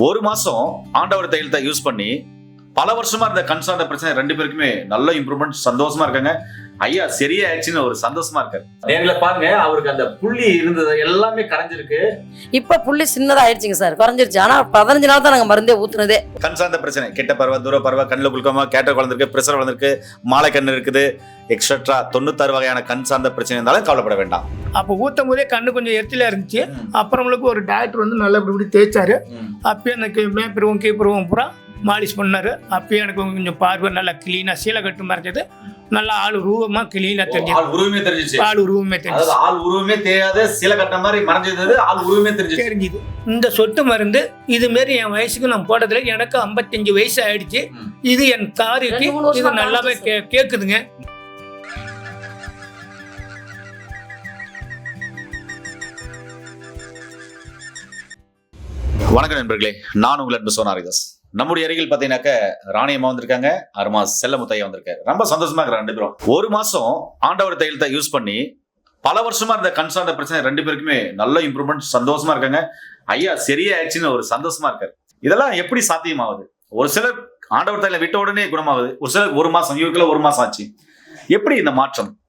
ஒரு மாசம் ஆண்டவர் தைலத்தை யூஸ் பண்ணி பல வருஷமா இருந்த கண் சார்ந்த பிரச்சனை ரெண்டு பேருக்குமே நல்ல இம்ப்ரூவ்மெண்ட் சந்தோஷமா இருக்காங்க. ஐயா சரியாயிடுச்சுன்னு ஒரு சந்தோஷமா இருக்காரு. நேர்ல பாருங்க அவருக்கு அந்த புள்ளி இருந்தது எல்லாமே கரைஞ்சிருக்கு. இப்ப புள்ளி சின்னதா ஆயிடுச்சுங்க சார் குறைஞ்சிருச்சு. ஆனா பதினஞ்சு நாள் தான் நாங்க மருந்தே ஊத்துனதே. கண் சார்ந்த பிரச்சனை கெட்ட பருவ தூர பருவ கண்ணில் குளுக்கமா கேட்ட குழந்திருக்கு பிரஷர் வளர்ந்துருக்கு மாலை கண் இருக்குது. எக்ஸட்ரா தொண்ணூத்தாறு வகையான கண் சார்ந்த பிரச்சனை இருந்தாலும் கவலைப்பட வேண்டாம். அப்போ ஊற்றும் போதே கண்ணு கொஞ்சம் எரிச்சலாக இருந்துச்சு. அப்புறமேலுக்கு ஒரு டாக்டர் வந்து நல்லா இப்படி இப்படி தேய்ச்சாரு அப்பயே எனக்கு மேப்பிருவம் கீப்பிருவம் பூரா மாலிஷ் பண்ணாரு. அப்பயே எனக்கு கொஞ்சம் பார்வை நல்லா கிளீனாக சீலை கட்டு மறைஞ்சது நல்லா ஆள் உருவமாக கிளீனாக தெரிஞ்சது. ஆள் உருவமே தெரிஞ்சிச்சு. ஆள் உருவமே தெரிஞ்சது ஆள் உருவமே தெரியாத சில கட்ட மாதிரி மறைஞ்சிருந்தது ஆள் உருவமே தெரிஞ்சிச்சு. தெரிஞ்சுது. இந்த சொட்டு மருந்து இது மாரி என் வயசுக்கு நான் போட்டதுல எனக்கு 55 வயசு ஆயிடுச்சு. இது என் வருஷமா இது நல்லாவே கே- கேக்குதுங்க. வணக்கம் நண்பர்களே. நான் உங்கள் அன்பு சோனாரிதாஸ். நம்முடைய அருகில் பார்த்தீங்கன்னாக்க ராணியம்மா வந்திருக்காங்க அருமா செல்லமுத்தையா வந்திருக்காரு. ரொம்ப சந்தோஷமா இருக்கிற ரெண்டு பேரும். ஒரு மாசம் ஆண்டவர் தையலத்தை யூஸ் பண்ணி பல வருஷமா இருந்த கன்சர்ன் பிரச்சனை ரெண்டு பேருக்குமே நல்ல இம்ப்ரூவ்மெண்ட் சந்தோஷமா இருக்காங்க. ஐயா சரியாயிடுச்சுன்னு ஒரு சந்தோஷமா இருக்காரு. இதெல்லாம் எப்படி சாத்தியமாகுது ஒரு சிலர் ஆண்டவர் தையில விட்ட உடனே குணமாகுது. ஒரு சிலர் ஒரு மாசம் இவருக்குள்ள ஒரு மாசம் ஆச்சு. எப்படி இந்த மாற்றம்?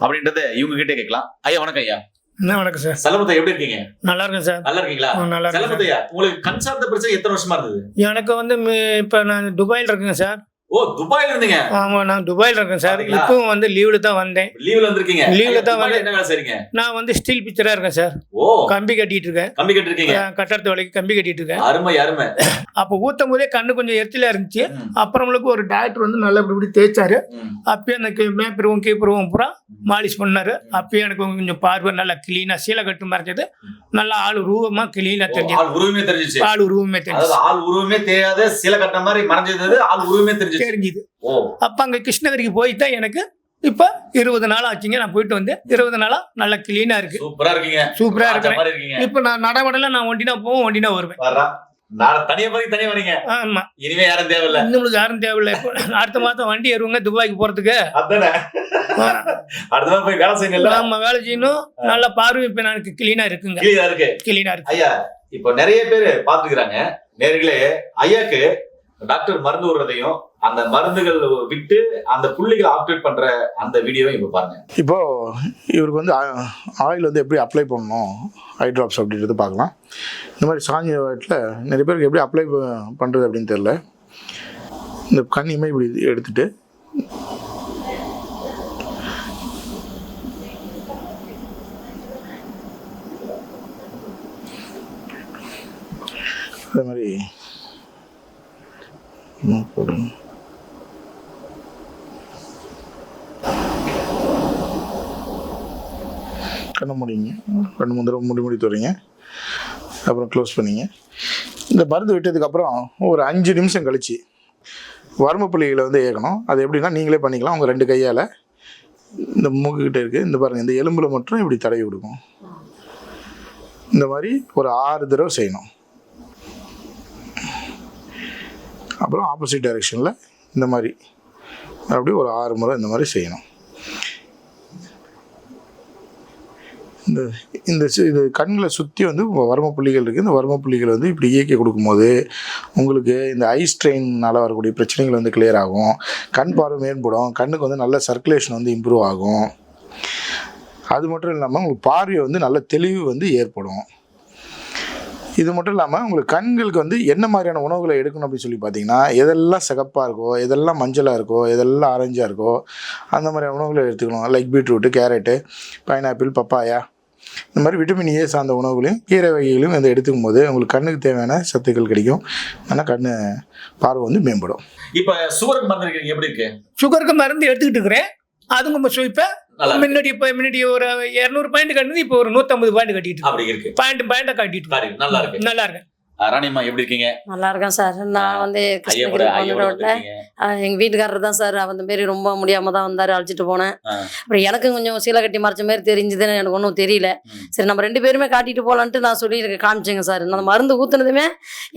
அப்படின்றத இவங்க கிட்டே கேட்கலாம். ஐயா வணக்கம் ஐயா. என்ன வணக்கம் சார்? செல்லமுத்தை எப்படி இருக்கீங்க? நல்லா இருக்கேன் சார் நல்லா இருக்கீங்களா நல்லா. செல்லமுத்தையா உங்களுக்கு கண் சார்ந்த பிரச்சனை எத்தனை வருஷமா இருந்தது? எனக்கு வந்து இப்ப நான் துபாயில் இருக்கேங்க சார். ஓ துபாயில இருந்தீங்க. ஆமா நான் துபாயில் இருக்கேன் சார்? இப்பவும் வந்து லீவ்ல தான் வந்தேன். லீவ்ல வந்திருக்கீங்க. Leave ல ஐயா, தான் வந்து- என்ன வேலை செய்றீங்க? நான் வந்து ஸ்டீல் பிக்சரா இருக்கேன் சார். ஓ. கம்பி கட்டிட்டு இருக்கேன். கம்பி கட்டி இருக்கீங்க அஹ் கட்டடத்து வேலைக்கு கம்பி கட்டிட்டு இருக்கேன். அருமை அருமை. அப்போ ஊத்தும் போதே கண்ணு கொஞ்சம் எரிச்சலா இருந்துச்சு. ம், அப்புறமேலுக்கு ஒரு டாக்டர் வந்து நல்லா இப்படி இப்படி தேய்ச்சாரு. அப்பயே எனக்கு மேப்பிருவம் கீப்பிருவம் பூரா மாலிஷ் பண்ணாரு. அப்பயே எனக்கு கொஞ்சம் பார்வை நல்லா கிளீனா சீலை கட்டு மறைஞ்சது. நல்லா ஆள் உருவமா கிளீனா ஓ, தெரிஞ்சது. ஆள் உருவமே தெரிஞ்சிச்சு. ஆள் உருவமே தெரிஞ்சது ஆள் உருவமே தெரியாத சில கட்ட மாதிரி மறைஞ்சிருந்தது ஆள் உருவமே தெரிஞ்சிச்சு. தெரிஞ்சுது அப்ப அங்க கிருஷ்ணகிரிக்கு போய் தான் எனக்கு இப்ப இருபது நாள் ஆச்சுங்க. நான் போயிட்டு வந்து இருபது நாளா நல்லா கிளீனா இருக்கு. சூப்பரா இருக்கீங்க. சூப்பரா இருக்கீங்க. இப்ப நான் நடவடல நான் ஒண்டினா போவோம் ஒண்டினா வருவேன். வர்றா. நான் தனியா போய் தனியா வரீங்க? ஆமா. இனிமே யாரும் தேவையில்ல. நம்மளுக்கு யாரும் தேவையில்லை. அடுத்த மாதம் வண்டி ஏறுவாங்க துபாய்க்கு போறதுக்கு. அடுத்த போய் வேலை செய்யணும்ல? நம்ம வேலை செய்யணும். நல்ல பார்வை இப்ப எனக்கு கிளீனா இருக்குங்க. இருக்கு. கிளீனா இருக்கு. ஐயா இப்போ நிறைய பேர் பாத்துக்கிறாங்க நேர்களே ஐயாக்கு டாக்டர் மருந்து விடுறதையும் அந்த மருந்துகள் விட்டு அந்த புள்ளிகளை ஆப்ரேட் பண்ற அந்த வீடியோவை இப்போ பாருங்க. இப்போ இவருக்கு வந்து ஆயில் வந்து எப்படி அப்ளை பண்ணணும்? ஐ ட்ராப்ஸ் அப்படின்றது பார்க்கலாம். இந்த மாதிரி சாஞ்சி வாட்டில் நிறைய பேருக்கு எப்படி அப்ளை பண்ணுறது அப்படின்னு தெரில இந்த கண்ணியுமே இப்படி எடுத்துட்டு அதே மாதிரி போடுங்க. கண்ணை முடிங்க. ரெண்டு மூணு தடவை முடி முடி துறீங்க அப்புறம் க்ளோஸ் பண்ணிங்க. இந்த மருந்து விட்டதுக்கப்புறம் ஒரு அஞ்சு நிமிஷம் கழிச்சு வர்ம புள்ளிகளை வந்து ஏற்கணும் அது எப்படின்னா நீங்களே பண்ணிக்கலாம். உங்கள் ரெண்டு கையால் இந்த மூக்குக்கிட்ட இருக்குது இந்த பாருங்கள் இந்த எலும்பில் மட்டும் இப்படி தடவி கொடுக்கும் இந்த மாதிரி ஒரு ஆறு தடவை செய்யணும். அப்புறம் ஆப்போசிட் டைரெக்ஷனில் இந்த மாதிரி. அப்படி ஒரு ஆறு முறை இந்த மாதிரி செய்யணும். இந்த இந்த இது கண்களை சுற்றி வந்து வர்ம புள்ளிகள் இருக்குது இந்த வர்ம புள்ளிகள் வந்து இப்படி இயக்கி கொடுக்கும்போது உங்களுக்கு இந்த ஐ ஸ்ட்ரெயினால் வரக்கூடிய பிரச்சனைகள் வந்து கிளியர் ஆகும். கண் பார்வை மேம்படும். கண்ணுக்கு வந்து நல்ல சர்க்குலேஷன் வந்து இம்ப்ரூவ் ஆகும். அது மட்டும் இல்லாமல் உங்களுக்கு பார்வை வந்து நல்ல தெளிவு வந்து ஏற்படும். இது மட்டும் இல்லாமல் உங்களுக்கு கண்களுக்கு வந்து என்ன மாதிரியான உணவுகளை எடுக்கணும் அப்படின்னு சொல்லி பார்த்தீங்கன்னா எதெல்லாம் சிகப்பாக இருக்கோ எதெல்லாம் மஞ்சளாக இருக்கோ எதெல்லாம் ஆரஞ்சாக இருக்கோ அந்த மாதிரியான உணவுகளை எடுத்துக்கணும். Like beetroot carrot pineapple papaya இந்த மாதிரி விட்டமின் ஏ சார்ந்த உணவுகளையும் கீரை வகைகளையும் வந்து எடுத்துக்கும் போது உங்களுக்கு கண்ணுக்கு தேவையான சத்துக்கள் கிடைக்கும். ஆனால் கண்ணு பார்வை வந்து மேம்படும். இப்ப சுகருக்கு மருந்து எப்படி இருக்கு? சுகருக்கு மருந்து எடுத்துக்கிட்டு இருக்கிறேன். அதுங்க இப்போ இப்போ நல்லா இருக்கு. முன்னாடி இப்போ முன்னாடி ஒரு இரநூறு பாயிண்ட் கட்டினது இப்போ ஒரு நூற்றம்பது பாயிண்ட் கட்டிட்டு அப்படி இருக்கு. பாயிண்ட் பாயிண்டா கட்டிட்டு நல்லா இருக்கு. நல்லா இருக்கு. ராணிம்மா எப்படி இருக்கீங்க? நல்லா இருக்கேன் சார். நான் வந்து கிருஷ்ணகிரி. எங்க வீட்டுக்காரர் தான் சார். அந்த மாரி ரொம்ப முடியாம தான் வந்தாரு அழைச்சிட்டு போனேன். அப்புறம் எனக்கும் கொஞ்சம் சீலை கட்டி மறைச்ச மாதிரி தெரிஞ்சுதுன்னு எனக்கு ஒன்றும் தெரியல. சரி நம்ம ரெண்டு பேருமே காட்டிட்டு போலான்ட்டு நான் சொல்லி எனக்கு காமிச்சேங்க சார். நான் மருந்து ஊத்துனதுமே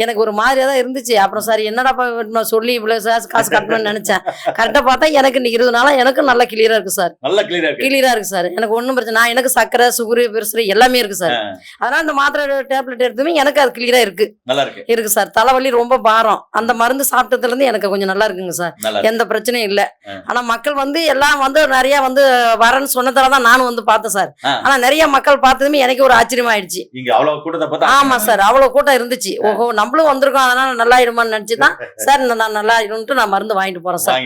எனக்கு ஒரு மாதிரியா தான் இருந்துச்சு. அப்புறம் சார் என்னடா நான் சொல்லி இவ்வளவு காசு காசு கட்டணும்னு நினைச்சேன். கரெக்டா பார்த்தா எனக்கு இன்னைக்கு இருபது நாளா எனக்கும் நல்லா கிளியரா இருக்கு சார். நல்லா கிளியரா இருக்கு. கிளியரா இருக்கு சார். எனக்கு ஒன்றும் பிரச்சனை நான் எனக்கு சக்கரை சுகரு பெருசு எல்லாமே இருக்கு சார். அதனால இந்த மாத்திரை டேப்லெட் எடுத்துமே எனக்கு அது கிளியரா இருக்கு. நல்லா இருக்கு இருக்கு சார். தலைவலி ரொம்ப பாரம். அந்த மருந்து சாப்பிட்டதுல இருந்து எனக்கு கொஞ்சம் நல்லா இருக்குங்க சார் எந்த பிரச்சனையும் இல்ல. ஆனா மக்கள் வந்து எல்லாம் வந்து நிறைய வந்து வரேன்னு சொன்னதால தான் நானும் வந்து பார்த்தேன் சார். ஆனா நிறைய மக்கள் பார்த்ததுமே எனக்கு ஒரு ஆச்சரியம் ஆயிடுச்சு இங்க அவ்வளவு கூட்டத்தை பார்த்தா ஆமா சார். அவ்வளவு கூட்டம் இருந்துச்சு. ஓஹோ நம்மளும் வந்திருக்கோம். அதனால நல்லா ஆயிடுமான்னு நினைச்சு தான் சார் நான் நல்லா ஆயிடும்ட்டு நான் மருந்து வாங்கிட்டு போறேன் சார்.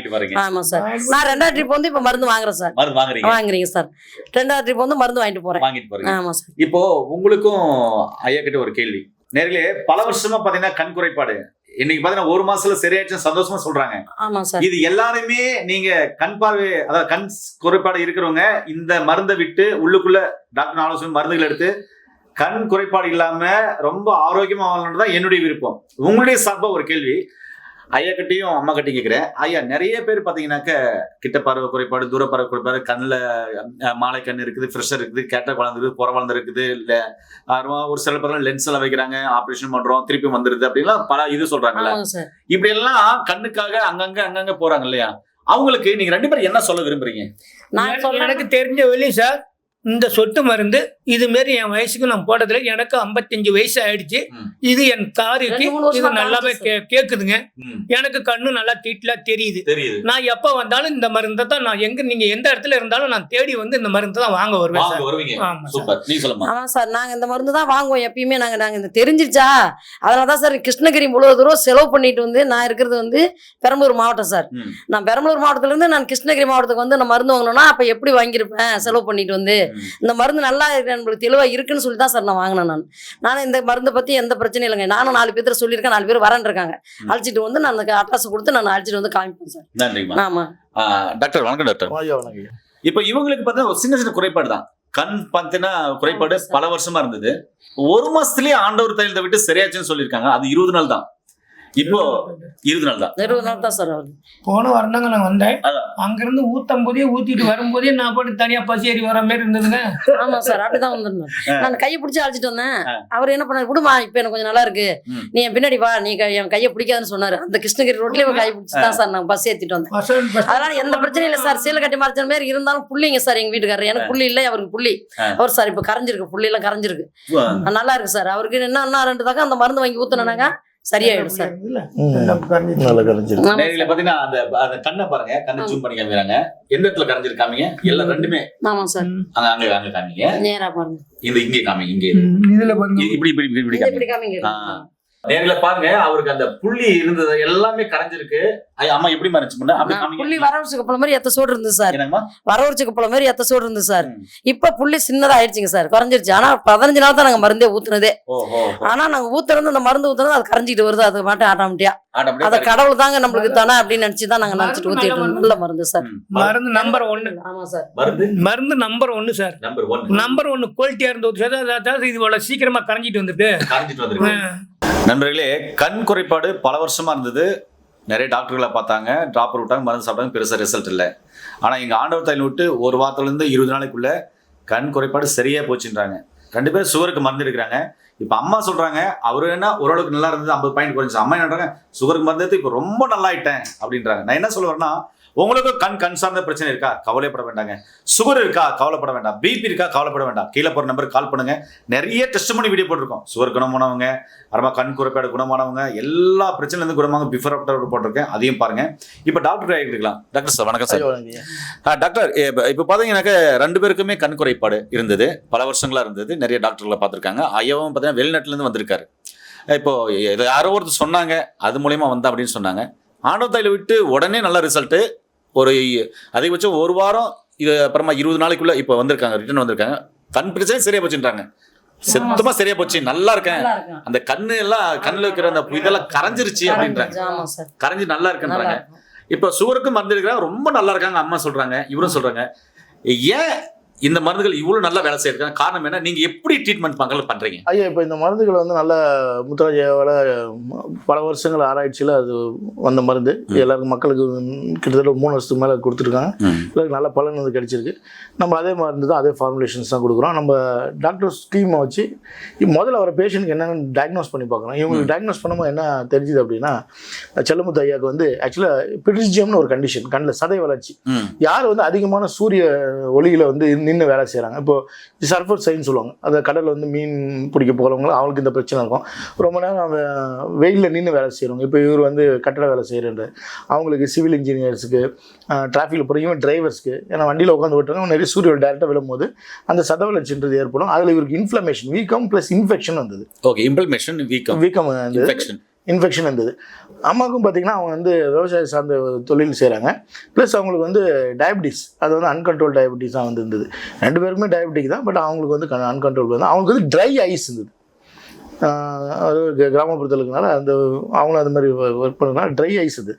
ஆமா சார். நான் ரெண்டாவது ட்ரிப் வந்து இப்ப மருந்து வாங்குறேன் சார். வாங்குறீங்க? சார். ரெண்டாவது ட்ரிப் வந்து மருந்து வாங்கிட்டு போறேன். ஆமா சார். இப்போ உங்களுக்கும் ஐயா கிட்ட ஒரு கேள்வி. நேர்களே பல வருஷமா பாத்தீங்கன்னா கண் குறைபாடு. இன்னைக்கு பாத்தீங்கன்னா ஒரு மாசத்துல சரியாச்சும் சந்தோஷமா சொல்றாங்க. ஆமா சார். இது எல்லாருமே நீங்க கண் பார்வை அதாவது கண் குறைபாடு இருக்கிறவங்க இந்த மருந்தை விட்டு உள்ளுக்குள்ள டாக்டர் ஆலோசனை மருந்துகள் எடுத்து கண் குறைபாடு இல்லாம ரொம்ப ஆரோக்கியமா வாழணும்னு தான் என்னுடைய விருப்பம். உங்களுடைய சார்பா ஒரு கேள்வி. ஐயா கிட்டையும் அம்மா கிட்டையும் கேட்கிறேன் ஐயா நிறைய பேர் பாத்தீங்கன்னாக்க கிட்ட பார்வை குறைபாடு தூர பார்வை குறைபாடு கண்ணில் மாலை கண் இருக்குது ஃப்ரெஷர் இருக்குது கேட்ட குழந்தை இருக்குது புற குழந்தை இருக்குது இல்ல ஒரு சில பேர் லென்ஸ் எல்லாம் வைக்கிறாங்க ஆபரேஷன் பண்றோம் திருப்பி வந்துருது அப்படின்லாம் பல இது சார். இப்படி எல்லாம் கண்ணுக்காக அங்கங்க அங்கங்க போறாங்க இல்லையா? அவங்களுக்கு நீங்க ரெண்டு பேரும் என்ன சொல்ல விரும்புறீங்க? நான் எனக்கு- சொல்றேன் எனக்கு தெரிஞ்ச வெளி சார் இந்த சொட்டு மருந்து இது மாரி என் வயசுக்கு நான் போட்டதுல எனக்கு 55 வயசு ஆயிடுச்சு. இது என் வருஷமா இது நல்லாவே கேக்குதுங்க. எனக்கு கண்ணு நல்லா தீட்டலா தெரியுது. நான் எப்ப வந்தாலும் இந்த மருந்தை தான் நான் எங்க நீங்க எந்த இடத்துல இருந்தாலும் நான் தேடி வந்து இந்த மருந்து தான் வாங்க வருவேன் வாங்க சார். வருவீங்க. ஆமா சார். சூப்பர். நீ சொல்லுமா ஆமா சார் நாங்க இந்த மருந்து தான் வாங்குவோம் எப்பயுமே. நாங்க நாங்க இந்த தெரிஞ்சிருச்சா? அதனால தான் சார் கிருஷ்ணகிரி முழுவதும் தூரம் செலவு பண்ணிட்டு வந்து நான் இருக்கிறது வந்து பெரம்பலூர் மாவட்டம் சார். நான் பெரம்பலூர் மாவட்டத்துல இருந்து நான் கிருஷ்ணகிரி மாவட்டத்துக்கு வந்து நான் மருந்து வாங்கணும்னா அப்ப எப்படி வாங்கியிருப்பேன்? செலவு பண்ணிட்டு வந்து. இந்த மருந்து நல்லா இருக்கு நம்மளுக்கு தெளிவா இருக்குன்னு சொல்லி தான் சார் நான் வாங்கினேன் நான். நானும் இந்த மருந்தை பத்தி எந்த பிரச்சனையும் இல்லைங்க. நானும் நாலு பேர்த்த சொல்லியிருக்கேன் நாலு பேர் வரேன் இருக்காங்க. ம். அழைச்சிட்டு வந்து நான் அந்த அட்ரஸ் கொடுத்து நான் அழைச்சிட்டு வந்து காமிப்பேன் சார். நன்றிம்மா. ஆமா. ஆ, டாக்டர் வணக்கம் டாக்டர். இப்போ இவங்களுக்கு பார்த்தா ஒரு சின்ன சின்ன குறைபாடு தான். கண் பார்த்தீங்கன்னா குறைபாடு. பல வருஷமா இருந்தது. ஒரு மாசத்துலயே ஆண்டவர் தைலத்தை விட்டு சரியாச்சுன்னு சொல்லியிருக்காங்க. அது இருபது நாள் தான். இப்போ இருபது நாள் தான் இருபது நாள் தான் சார் ஆகுது. போன வாரம் தாங்க நான் வந்தேன். அங்கிருந்து ஊத்தும் போதே ஊத்திட்டு வரும்போதே நான் பாட்டு தனியா பசி ஏறி வர மாதிரி இருந்ததுங்க. ஆமா சார் அப்படிதான் வந்திருந்தேன் நான் கையை பிடிச்சி அழைச்சிட்டு வந்தேன். அவர் என்ன பண்ணாரு விடுமா இப்ப எனக்கு கொஞ்சம் நல்லா இருக்கு. நீ என் பின்னாடி வா நீ என் கையை பிடிக்காதுன்னு சொன்னாரு. அந்த கிருஷ்ணகிரி ரோட்லயே கை பிடிச்சி தான் சார் நான் பஸ் ஏத்திட்டு வந்தேன். அதனால எந்த பிரச்சனையும் இல்லை சார். சீலை கட்டி மறைச்ச மாதிரி இருந்தாலும் புள்ளிங்க சார் எங்க வீட்டுக்காரர். எனக்கு புள்ளி இல்லை அவருக்கு புள்ளி. அவர் சார் இப்ப கரைஞ்சிருக்கு புள்ளி எல்லாம் கரைஞ்சிருக்கு நல்லா இருக்கு சார். அவருக்கு என்ன ரெண்டு தாக்கம் அந்த மருந்து வாங்கி ஊத்துனாங்க சரியாயிடும் சார். அந்த அந்த கண்ணை பாருங்க கண்ணை ஜூம் பண்ணி காமிக்கிறாங்க. எந்த இடத்துல கரைஞ்சிருக்காமீங்க? எல்லாம் ரெண்டுமே. ஆமா சார். அங்க அங்க அங்க காமிங்க. நேரா பாருங்க. இந்த இங்கே காமிங்க இங்கே. இதுல பாருங்க. இப்படி இப்படி இப்படி இப்படி இது காமிங்க. நேர்ல பாருங்க அவருக்கு அந்த புள்ளி இருந்தது எல்லாமே கரைஞ்சிருக்கு. அம்மா எப்படி மறைச்சு புள்ளி காமிங்க வரவரிச்சு கப்பல மாதிரி எத்த சோடு இருந்தது சார். வரவரிச்சு கப்பல மாதிரி எத்த சோடு இருந்தது சார். இப்ப புள்ளி சின்னதா ஆயிடுச்சுங்க சார் குறைஞ்சிருச்சு. ஆனா பதினஞ்சு நாள் தான் நாங்க மருந்தே ஊத்துனதே. ஆனா நாங்க ஊத்துறது அந்த மருந்து ஊத்துறது அது கரைஞ்சிட்டு வருது அது மட்டும் ஆட்டோமேட்டிக்கா. ஆட்டோமேட்டிக்கா அத கடவுள் தாங்க நம்மளுக்கு தானே அப்படின்னு நினைச்சு தான் நாங்க நினைச்சிட்டு ஊத்திட்டு. நல்ல மருந்து சார். மருந்து நம்பர் ஒன்னு ஆமா சார். மருந்து? மருந்து நம்பர் ஒன்னு சார். நம்பர் ஒன் நம்பர் ஒன்னு குவாலிட்டியா அது- அதாவது இது இவ்வளவு சீக்கிரமா கரைஞ்சிட்டு வந்துட்டு. கரைஞ்சிட்டு வந்திருக்கு. நண்பர்களே கண் குறைபாடு பல வருஷமா இருந்தது. நிறைய டாக்டர்களை பார்த்தாங்க. ட்ராப்பர் விட்டாங்க மருந்து சாப்பிட்டாங்க பெருசாக ரிசல்ட் இல்லை. ஆனால் எங்கள் ஆண்டவர் தையல் விட்டு ஒரு வாரத்துலேருந்து இருபது நாளைக்குள்ள கண் குறைபாடு சரியாக போச்சுன்றாங்க. ரெண்டு பேரும் சுகருக்கு மருந்து எடுக்கிறாங்க. இப்போ அம்மா சொல்கிறாங்க அவர் என்ன ஓரளவுக்கு நல்லா இருந்தது ஐம்பது பாயிண்ட் குறைஞ்சி அம்மா என்னன்றாங்க சுகருக்கு மருந்து எடுத்து இப்போ ரொம்ப நல்லா ஆயிட்டேன். அப்படின்றாங்க. நான் என்ன சொல்லுவேன்னா உங்களுக்கு கண் கண் சார்ந்த பிரச்சனை இருக்கா? கவலைப்பட வேண்டாங்க. சுகர் இருக்கா? கவலைப்பட வேண்டாம். பிபி இருக்கா? கவலைப்பட வேண்டாம். கீழே போகிற நம்பருக்கு கால் பண்ணுங்க. நிறைய டெஸ்ட் பண்ணி வீடியோ போட்டிருக்கோம். சுகர் குணமானவங்க அப்புறமா கண் குறைபாடு குணமானவங்க எல்லா பிரச்சனைலேருந்து குணமாக பிஃபோர் ஆஃப்டர் போட்டிருக்கேன். அதையும் பாருங்க. இப்போ டாக்டர் எடுக்கலாம் டாக்டர் சார் வணக்கம் சார் டாக்டர் இப்போ பார்த்தீங்கன்னாக்க ரெண்டு பேருக்குமே கண் குறைபாடு இருந்தது. பல வருஷங்களா இருந்தது. நிறைய டாக்டர்களை பார்த்துருக்காங்க. ஐயாவும் பார்த்தீங்கன்னா வெளிநாட்டுலேருந்து வந்திருக்காரு. இப்போ இதை யாரோ ஒருத்தர் சொன்னாங்க அது மூலியமா வந்தா அப்படின்னு சொன்னாங்க. ஆண்டவ தையில விட்டு உடனே நல்ல ரிசல்ட்டு ஒரு அதிகபட்சம் ஒரு வாரம் இது அப்புறமா இருபது நாளைக்குள்ள இப்போ வந்திருக்காங்க ரிட்டர்ன் வந்திருக்காங்க. கண் பிரச்சனை சரியா போச்சுன்றாங்க. சுத்தமா சரியா போச்சு. நல்லா இருக்கேன். அந்த கண்ணு எல்லாம் கண்ணுல இருக்கிற அந்த இதெல்லாம் கரைஞ்சிருச்சு அப்படின்றாங்க. கரைஞ்சி நல்லா இருக்குன்றாங்க. இப்போ சுகருக்கு மருந்து எடுக்கிறாங்க ரொம்ப நல்லா இருக்காங்க. அம்மா சொல்றாங்க. இவரும் சொல்றாங்க. ஏன் இந்த மருந்துகள் இவ்வளவு நல்லா வேலை செய்யறாங்க காரணம் என்ன? நீங்க எப்படி ட்ரீட்மெண்ட் மக்கள் பண்றீங்க. ஐயா இப்போ இந்த மருந்துகள் வந்து நல்ல முத்துராஜாவோட பல வருஷங்கள் ஆராய்ச்சியில் அது வந்த மருந்து. எல்லாருக்கும் மக்களுக்கு கிட்டத்தட்ட மூணு வருஷத்துக்கு மேலே கொடுத்துருக்காங்க. எல்லாருக்கும் நல்ல பலன் வந்து கிடைச்சிருக்கு. நம்ம அதே மருந்து தான் அதே ஃபார்முலேஷன்ஸ் தான் கொடுக்குறோம். நம்ம டாக்டர் ஸ்கீமை வச்சு முதல்ல வர பேஷண்ட்க்கு என்னென்னு டயக்னோஸ் பண்ணி பார்க்குறோம் இவங்களுக்கு டயக்னோஸ் பண்ணும்போது என்ன தெரிஞ்சுது அப்படின்னா செல்லமுத்து ஐயாவுக்கு வந்து ஆக்சுவலாக பிரிஜியம்னு ஒரு கண்டிஷன் கண்ணில் சதை வளர்ச்சி. யார் வந்து அதிகமான சூரிய ஒளியில் வந்து இருந்து நின்று வேலை செய்கிறாங்க இப்போ சர்ஃபர் சைன்னு சொல்லுவாங்க. அது கடலில் வந்து மீன் பிடிக்க போகிறவங்க அவங்களுக்கு இந்த பிரச்சனை இருக்கும். ரொம்ப நேரம் அவன் வெயிலில் நின்று வேலை செய்கிறவங்க இப்போ இவர் வந்து கட்டட வேலை செய்கிறன்ற அவங்களுக்கு சிவில் இன்ஜினியர்ஸுக்கு டிராஃபிக்கில் போகிறவங்க டிரைவர்ஸ்க்கு ஏன்னா வண்டியில் உட்காந்து விட்டுருங்க நிறைய சூரிய டேரெக்டாக விழும்போது அந்த சதவளர்ச்சின்றது ஏற்படும். அதில் இவருக்கு இன்ஃப்ளமேஷன் வீக்கம் ப்ளஸ் இன்ஃபெக்ஷன் வந்தது. ஓகே இம்ப்ளிமெஷன் வீக்கம் வீக்கம் வந்து இன்ஃபெக்ஷன் இன்ஃபெக்ஷன் இருந்தது அம்மாவுக்கும் பார்த்தீங்கன்னா அவங்க வந்து விவசாயம் சார்ந்த தொழில் செய்கிறாங்க ப்ளஸ் அவங்களுக்கு வந்து டயபிட்டிஸ் அது வந்து அன்கண்ட்ரோல் டயபிட்டிஸாக வந்து இருந்தது. ரெண்டு பேருக்குமே டயபிட்டிக் தான் பட் அவங்களுக்கு வந்து அன்கண்ட்ரோல் வந்து அவங்களுக்கு வந்து ட்ரை ஐஸ் இருந்தது. அது கிராமப்புறத்தில் இருக்கனால அந்த அவங்களும் அது மாதிரி ஒர்க் பண்ணுறதுனால ட்ரை ஐஸ் இது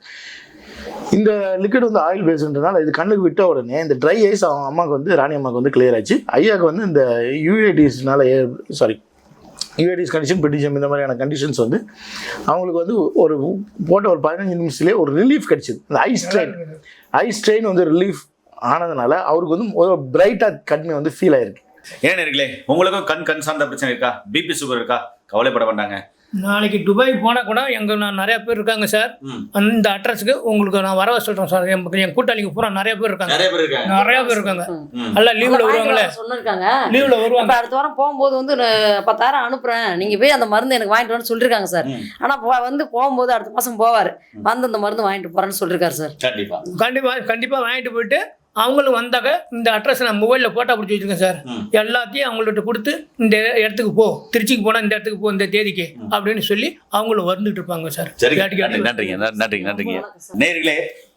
இந்த லிக்விட் வந்து ஆயில் பேஸ்ன்றதுனால இது கண்ணுக்கு விட்ட உடனே இந்த ட்ரை ஐஸ் அவங்க அம்மாவுக்கு வந்து ராணி அம்மாவுக்கு வந்து கிளியர் ஆச்சு. ஐயாவுக்கு வந்து இந்த யூஏடிஸ்னால சாரி யூஏடிஸ் கண்டிஷன் பெட்டிஷன் இந்த மாதிரியான கண்டிஷன்ஸ் வந்து அவங்களுக்கு வந்து ஒரு போட்ட ஒரு பதினஞ்சு நிமிஷத்துலேயே ஒரு ரிலீஃப் கிடைச்சிது. இந்த ஐ ஸ்ட்ரெயின் ஐ ஸ்ட்ரெயின் வந்து ரிலீஃப் ஆனதுனால அவருக்கு வந்து ஒரு பிரைட்டாக கண்ணு வந்து ஃபீல் ஆயிருக்கு. ஏன் நேர்களே உங்களுக்கும் கண் கண் சார்ந்த பிரச்சனை இருக்கா? பிபி சுகர் இருக்கா? கவலைப்பட வேண்டாங்க. நாளைக்கு துபாய் போனால் கூட எங்க நான் நிறைய பேர் இருக்காங்க சார். அந்த அட்ரஸுக்கு உங்களுக்கு நான் வரவ சொல்கிறேன் சார். என் கூட்டாளிங்க பூரா நிறைய பேர் இருக்காங்க. நிறைய பேர் இருக்காங்க. நிறைய பேர் இருக்காங்க. ம். எல்லாம் லீவில் வருவாங்களே. சொன்னிருக்காங்க. லீவில் வருவாங்க. அடுத்த வாரம் போகும்போது வந்து நான் பத்தாயிரம் அனுப்புறேன். நீங்க போய் அந்த மருந்து எனக்கு வாங்கிட்டு வரேன்னு சொல்லிருக்காங்க சார். ம். ஆனா போ- வந்து போகும்போது அடுத்த மாசம் போவாரு. வந்து அந்த மருந்து வாங்கிட்டு போறேன்னு சொல்லிருக்காரு சார். கண்டிப்பா. கண்டிப்பாக கண்டிப்பாக வாங்கிட்டு போயிட்டு அவங்களும் வந்தாக்க இந்த அட்ரஸ் நான் மொபைலில் போட்டோ பிடிச்சி வச்சிருக்கேன் சார். எல்லாத்தையும் அவங்கள்ட்ட கொடுத்து இந்த இடத்துக்கு போ. திருச்சிக்கு போனால் இந்த இடத்துக்கு போ இந்த தேதிக்கு அப்படின்னு சொல்லி அவங்களும் வந்துட்டு இருப்பாங்க சார். சரி கேட்டு கேட்டு நன்றிங்க. நன்றி, நன்றிங்க. நன்றிங்க. நேர்களே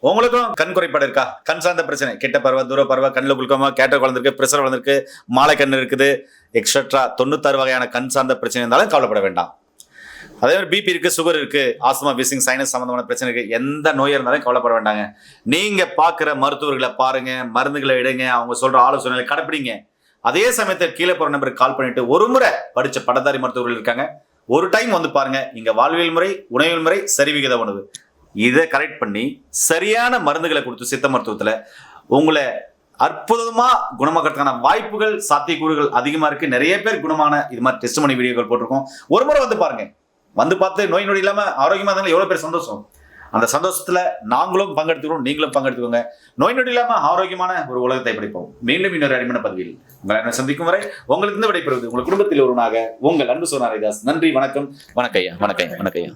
உங்களுக்கும் கண் குறைபாடு இருக்கா? கண் சார்ந்த பிரச்சனை. கிட்ட பருவ தூர பருவ கண்ணில் குளுக்கோமா கேட்ட வளர்ந்துருக்கு பிரஷர் வளர்ந்துருக்கு மாலை கண் இருக்குது எக்ஸட்ரா தொண்ணூத்தாறு வகையான கண் சார்ந்த பிரச்சனை இருந்தாலும் கவலைப்பட வேண்டாம். அதே மாதிரி பிபி இருக்கு சுகர் இருக்கு ஆஸ்மா விசிங் சைனஸ் சம்பந்தமான பிரச்சனை இருக்கு எந்த நோயாக இருந்தாலும் கவலைப்பட வேண்டாங்க. நீங்க பாக்குற மருத்துவர்களை பாருங்க மருந்துகளை எடுங்க அவங்க சொல்ற ஆலோசனைகளை கடைப்பிடிங்க. அதே சமயத்தில் கீழே போற நம்பருக்கு கால் பண்ணிட்டு ஒரு முறை படிச்ச பட்டதாரி மருத்துவர்கள் இருக்காங்க. ஒரு டைம் வந்து பாருங்க இங்க வாழ்வியல் முறை உணவியல் முறை சரிவிகித உணவு. இதை கரெக்ட் பண்ணி சரியான மருந்துகளை கொடுத்து சித்த மருத்துவத்தில் உங்களை அற்புதமா குணமாக்கிறதுக்கான வாய்ப்புகள் சாத்தியக்கூறுகள் அதிகமா இருக்கு. நிறைய பேர் குணமான இது மாதிரி டெஸ்ட் பண்ணி வீடியோக்கள் போட்டிருக்கோம். ஒரு முறை வந்து பாருங்க வந்து பார்த்து நோய் நொடி இல்லாமல் ஆரோக்கியமாக இருந்தாலும் எவ்வளோ பேர் சந்தோஷம்? அந்த சந்தோஷத்தில் நாங்களும் பங்கெடுத்துக்கிறோம் நீங்களும் பங்கெடுத்துக்கோங்க. நோய் நொடி இல்லாமல் ஆரோக்கியமான ஒரு உலகத்தை படைப்போம். மீண்டும் இன்னொரு அடிமன பதவியில் உங்களை சந்திக்கும் வரை உங்களுக்கு இருந்து விடைபெறுவது உங்கள் குடும்பத்தில் ஒருவனாக உங்கள் அன்பு சோனாரிதாஸ் நன்றி வணக்கம். வணக்கம் ஐயா வணக்கம் ஐயா வணக்கம் ஐயா.